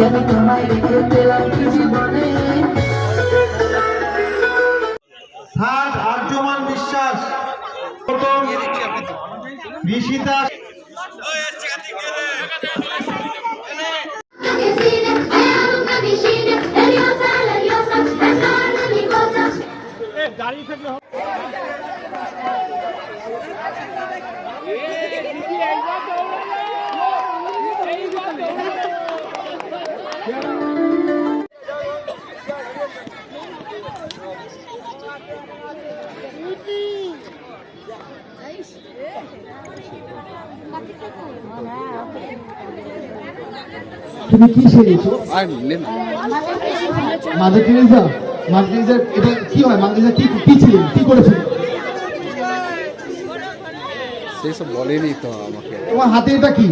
আমি তোমায় রেখে পেলাম কি জীবনে? আর্যমান বিশ্বাস। প্রথম তুমি কি মাদার টেরেসা মাদার টেরেসা এটা কি হয়? মাদার টেরেসা কি কি ছিলেন কি করেছিলেন সেসব বলেনি তো আমাকে। তোমার হাতে এটা কি?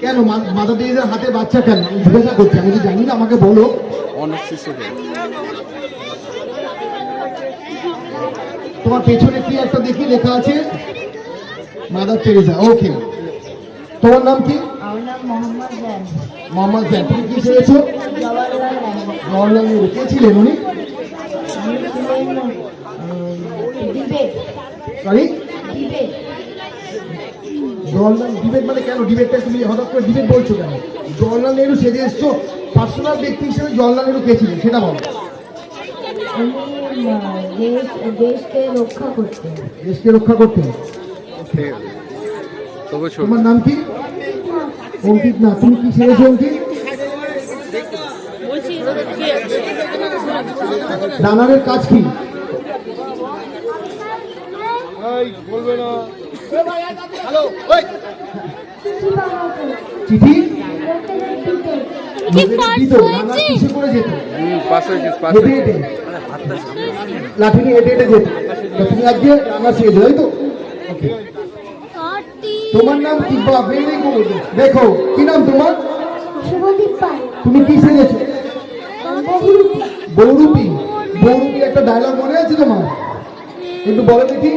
কেন? মা- মাদার টেরেসার হাতে বাচ্চা কেন? আমি জিজ্ঞাসা করছি। আমি জানি না? আমাকে বলো। অনার্স হিসেবে তোমার পেছনে কি একটা দেখি লেখা আছে? মাদার টেরেসা ওকে তোমার নাম কি? আমার নাম মোহাম্মদ জান। তুমি কি সেরেছো জওয়াহরলাল নেহরু। কে ছিলেন উনি? সরি জওয়াহরলাল ডিবেট মানে কেন? ডিবেটটা তুমি হঠাৎ করে ডিবেট বলছো কেন? জওয়াহরলাল নেহরু সেজে এসছো? পার্সোনাল ব্যক্তি হিসেবে জওয়াহরলাল নেহরু কে ছিলেন? সেটা বলো। দেশকে রক্ষা করতেন। দেশকে রক্ষা করতেন। তোমার নাম কি? অঙ্কিত না তুমি কি সেরেছো অঙ্কিত? রানারের কাজ কি? চিঠি? লাঠি নিয়ে হেঁটে হেঁটে যেত। তুমি আজকে রান্না শিখেছো তাই তো. তোমার নাম কি? দেখো কি নাম তোমার? তুমি কি সেরেছো বৌরূপী। বৌরূপী। একটা ডায়লগ মনে আছে তোমার? একটু বলো দেখি।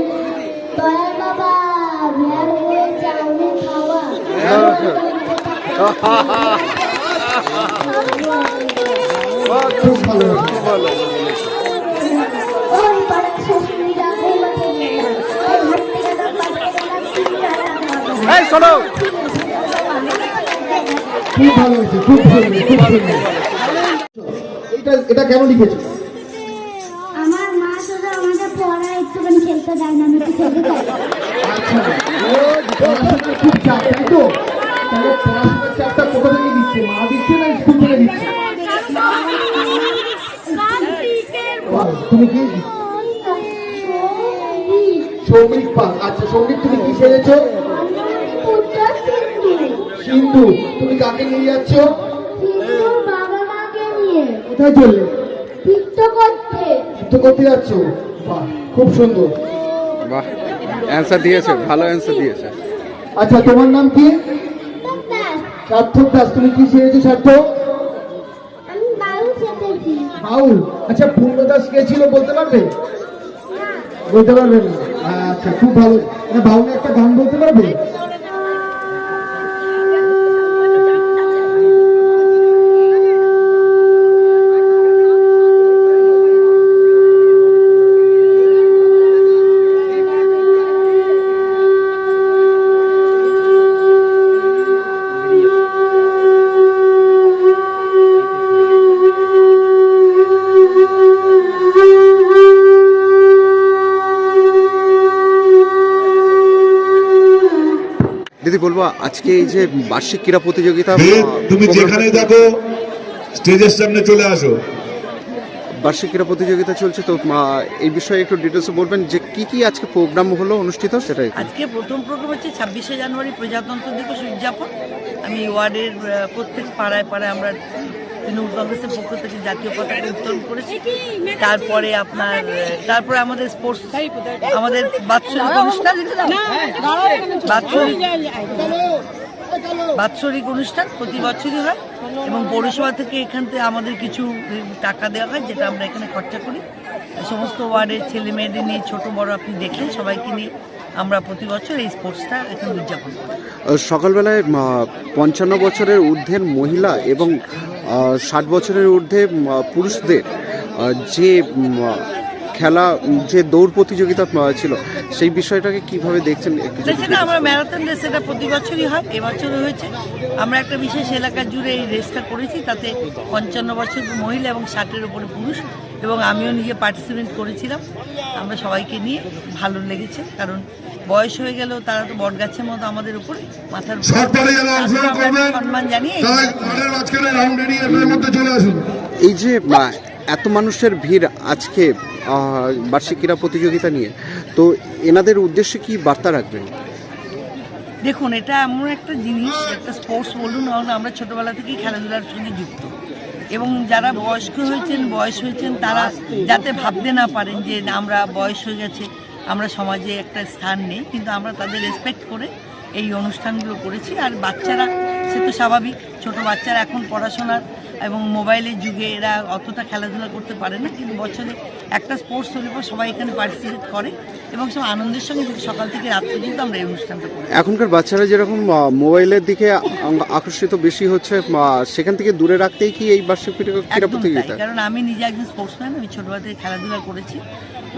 খুব ভালো। শোনো। খুব ভালো হয়েছে খুব সুন্দর খুব সুন্দর এটা এটা কেন লিখেছো? আমার মা শুধু আমাকে পড়া একটুখানি খেলতে দেয় না আমি একটু খেলতে চাই। আচ্ছা খুব চাপ তাই তো? তাহলে পড়াশোনার চাপটা কোথা থেকে দিচ্ছে? মা দিচ্ছে না স্কুল থেকে দিচ্ছে? তুমি কি? সৌমিক পাল আচ্ছা সৌমিক তুমি কি সেরেছো? সিন্ধু তুমি কাকে নিয়ে যাচ্ছ? বাবা মাকে নিয়ে কোথায় চললে? তীর্থ করতে যাচ্ছ? বাহ খুব সুন্দর। বাহ অ্যান্সার দিয়েছে ভালো অ্যান্সার দিয়েছে। আচ্ছা তোমার নাম কি? সার্থক দাস তুমি কি সেরেছো সার্থক? আমি বাউল। আচ্ছা পূর্ণ দাস কে ছিল বলতে পারবে? বলতে পারবে না। আচ্ছা খুব ভালো। মানে বাউলে একটা গান বলতে পারবে? দিদি বলব আজকে এই যে বার্ষিক ক্রীড়া প্রতিযোগিতা তুমি যেখানে দেখো স্টেজের সামনে চলে আসো। বার্ষিক ক্রীড়া প্রতিযোগিতা চলছে তো এই বিষয়ে একটু ডিটেলসে বলবেন যে কি কি আজকে প্রোগ্রাম হলো অনুষ্ঠিত সেটাই আজকে প্রথম প্রোগ্রাম হচ্ছে ছাব্বিশে জানুয়ারি প্রজাতন্ত্র দিবস উদযাপন। আমি ওয়ার্ডের প্রত্যেক পাড়ায় পাড়ায় আমরা তৃণমূল কংগ্রেসের পক্ষ থেকে জাতীয় পতাকা উত্তোলন করেছি। তারপরে আপনার, তারপরে আমাদের স্পোর্টস আমাদের বাৎসরিক অনুষ্ঠান। বাৎসরিক বাৎসরিক অনুষ্ঠান প্রতি বছরই হয় এবং পৌরসভা থেকে এখান থেকে আমাদের কিছু টাকা দেওয়া হয়, যেটা আমরা এখানে খরচা করি। সমস্ত ওয়ার্ডের ছেলে মেয়েদের নিয়ে ছোট বড় আপনি দেখলেন সবাইকে নিয়ে আমরা প্রতি বছর এই স্পোর্টসটা এখানে উদযাপন করি। সকালবেলায় পঞ্চান্ন বছরের ঊর্ধ্বের মহিলা এবং ষাট বছরের ঊর্ধ্বে পুরুষদের যে খেলা যে দৌড় প্রতিযোগিতা ছিল সেই বিষয়টাকে কীভাবে দেখছেন? সেটা আমরা ম্যারাথন রেস এটা প্রতি বছরই হয় এবছরও হয়েছে। আমরা একটা বিশেষ এলাকা জুড়ে এই রেসটা করেছি তাতে পঞ্চান্ন বছর মহিলা এবং ষাটের উপরে পুরুষ এবং আমিও নিজে পার্টিসিপেট করেছিলাম। আমরা সবাইকে নিয়ে ভালো লেগেছে কারণ বয়স হয়ে গেলেও তারা তো বটগাছের মতো আমাদের উপরে মাথার উপরে যারা অংশগ্রহণ করবেন। সম্মান জানিয়ে তারা মাঠের মাঝখানে রাউন্ড এরিয়া মধ্যে চলে আসুন। এই যে এত মানুষের ভিড় আজকে বার্ষিক ক্রীড়া প্রতিযোগিতা নিয়ে তো এনাদের উদ্দেশ্যে কি বার্তা রাখবেন? দেখুন এটা এমন একটা জিনিস একটা স্পোর্টস বলুন নাহলে আমরা ছোটবেলা থেকেই খেলাধুলার সঙ্গে যুক্ত। এবং যারা বয়স্ক হয়েছেন বয়স হয়েছেন তারা যাতে ভাবতে না পারেন যে আমরা বয়স হয়ে গেছে আমরা সমাজে একটা স্থান নেই কিন্তু আমরা তাদের রেসপেক্ট করে এই অনুষ্ঠানগুলো করেছি। আর বাচ্চারা সে তো স্বাভাবিক ছোট বাচ্চারা এখন পড়াশোনার এবং মোবাইলের যুগে এরা অতটা খেলাধুলা করতে পারে না কিন্তু বছরে একটা স্পোর্টস হলে পর সবাই এখানে পার্টিসিপেট করে এবং সব আনন্দের সঙ্গে সকাল থেকে রাত পর্যন্ত আমরা এই অনুষ্ঠানটা করি। এখনকার বাচ্চারা যেরকম মোবাইলের দিকে আকর্ষিত বেশি হচ্ছে সেখান থেকে দূরে রাখতেই কি এই বার্ষিক ক্রীড়া প্রতিযোগিতা? কারণ আমি নিজে একজন স্পোর্টসম্যান আমি ছোটবেলা থেকে খেলাধুলা করেছি।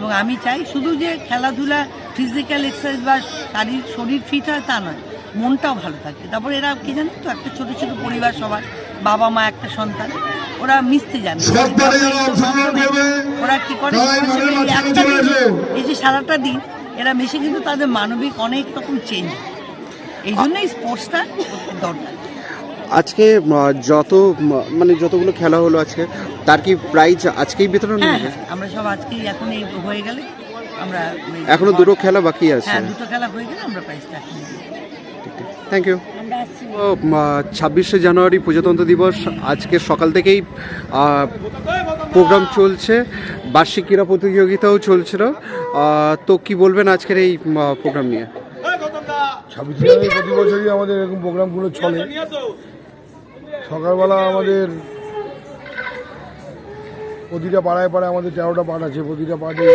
এবং আমি চাই শুধু যে খেলাধুলা ফিজিক্যাল এক্সারসাইজ বা শারীর শরীর ফিট হয় তা নয় মনটাও ভালো থাকে। তারপর এরা কি জানেন তো একটা ছোট ছোট পরিবার সবার বাবা মা একটা সন্তান ওরা মিশতে জানে। ওরা কি করে। এই যে সারাটা দিন এরা মিশে কিন্তু তাদের মানবিক অনেক রকম চেঞ্জ এই জন্যই স্পোর্টসটা দরকার। আজকে যত মানে যতগুলো খেলা হলো আজকে তার কি প্রাইজ আজকেই বিতরণ হ্যাঁ হবে হ্যাঁ, আমরা সব আজকে এখন এই হয়ে গেলে আমরা এখনও দুটো খেলা বাকি আছে। হ্যাঁ দুটো খেলা হয়ে গেলে আমরা প্রাইজটা থ্যাংক ইউ ছাব্বিশে জানুয়ারি প্রজাতন্ত্র দিবস আজকে সকাল থেকেই প্রোগ্রাম চলছে। বার্ষিক ক্রীড়া প্রতিযোগিতাও চলছিল। তো কি বলবেন আজকের এই প্রোগ্রাম নিয়ে? ছাব্বিশে জানুয়ারি প্রতি বছরই আমাদের এরকম প্রোগ্রামগুলো চলে। সকালবেলা আমাদের প্রতিটা পাড়ায় পাড়ায় আমাদের তেরোটা পার্ট আছে প্রতিটা পার্টে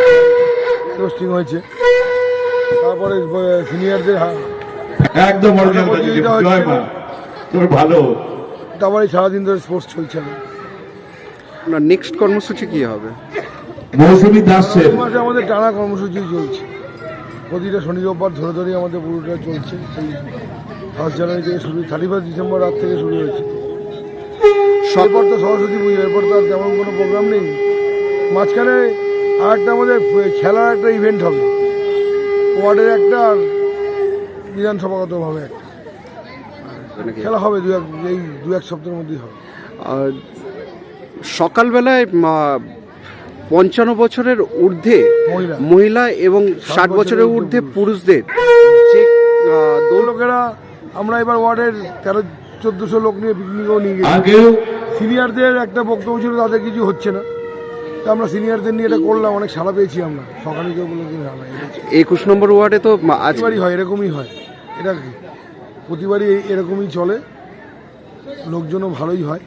রোস্টিং হয়েছে। তারপরে সিনিয়রদের একদম। তোর ভালো। তারপরে সারাদিন ধরে স্পোর্টস চলছে আপনার নেক্সট কর্মসূচি কি হবে? মৌসুমী মাসে আমাদের টানা কর্মসূচি চলছে। প্রতিটা শনি রোববার ধরে ধরেই আমাদের পুরোটা চলছে। সেই ফার্স্ট জানুয়ারি থেকে শুরু থার্টি ফার্স্ট ডিসেম্বর রাত থেকে শুরু হয়েছে। এরপর তো সরস্বতী পুজো এরপর তো আর তেমন কোনো প্রোগ্রাম নেই। মাঝখানে আর একটা আমাদের খেলার একটা ইভেন্ট হবে। ওয়ার্ডের একটা আর বিধানসভাগতভাবে একটা। নাকি? খেলা হবে দু এক এই দু এক সপ্তাহের মধ্যেই হবে। আর সকালবেলায় পঞ্চান্ন বছরের ঊর্ধ্বে মহিলা। মহিলা এবং ষাট বছরের ঊর্ধ্বে পুরুষদের যে লোকেরা আমরা এবার ওয়ার্ডের তেরো চোদ্দোশো লোক নিয়ে পিকনিকও নিয়ে গেছি। সিনিয়রদের একটা বক্তব্য ছিল তাদের কিছু হচ্ছে না। তা আমরা সিনিয়রদের নিয়ে এটা করলাম অনেক সাড়া পেয়েছি আমরা। সকালে কেউ বলে যে একুশ নম্বর ওয়ার্ডে তো প্রতিবারই হয় এরকমই হয়। এটা কি? প্রতিবারই এরকমই চলে। লোকজনও ভালোই হয়।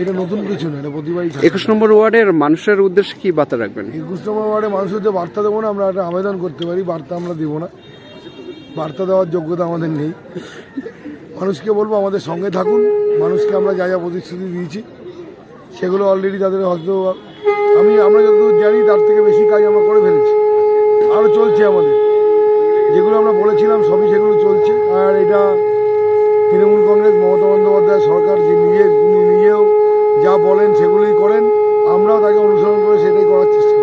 এটা নতুন কিছু না এটা প্রতিবারই একুশ নম্বর ওয়ার্ডের মানুষের উদ্দেশ্যে কি বার্তা রাখবেন? একুশ নম্বর ওয়ার্ডে মানুষের যে বার্তা দেবো না আমরা একটা আবেদন করতে পারি বার্তা আমরা দেবো না। বার্তা দেওয়ার যোগ্যতা আমাদের নেই। মানুষকে বলব আমাদের সঙ্গে থাকুন। মানুষকে আমরা যা যা প্রতিশ্রুতি দিয়েছি, সেগুলো অলরেডি তাদের হয়তো আমি, আমরা যতদূর জানি তার থেকে বেশি কাজ আমরা করে ফেলেছি। আরও চলছে আমাদের। যেগুলো আমরা বলেছিলাম সবই সেগুলো চলছে। আর এটা তৃণমূল কংগ্রেস, মমতা বন্দ্যোপাধ্যায় সরকার যে নিজে, নিজেও যা বলেন সেগুলোই করেন। আমরাও তাকে অনুসরণ করে সেটাই করার চেষ্টা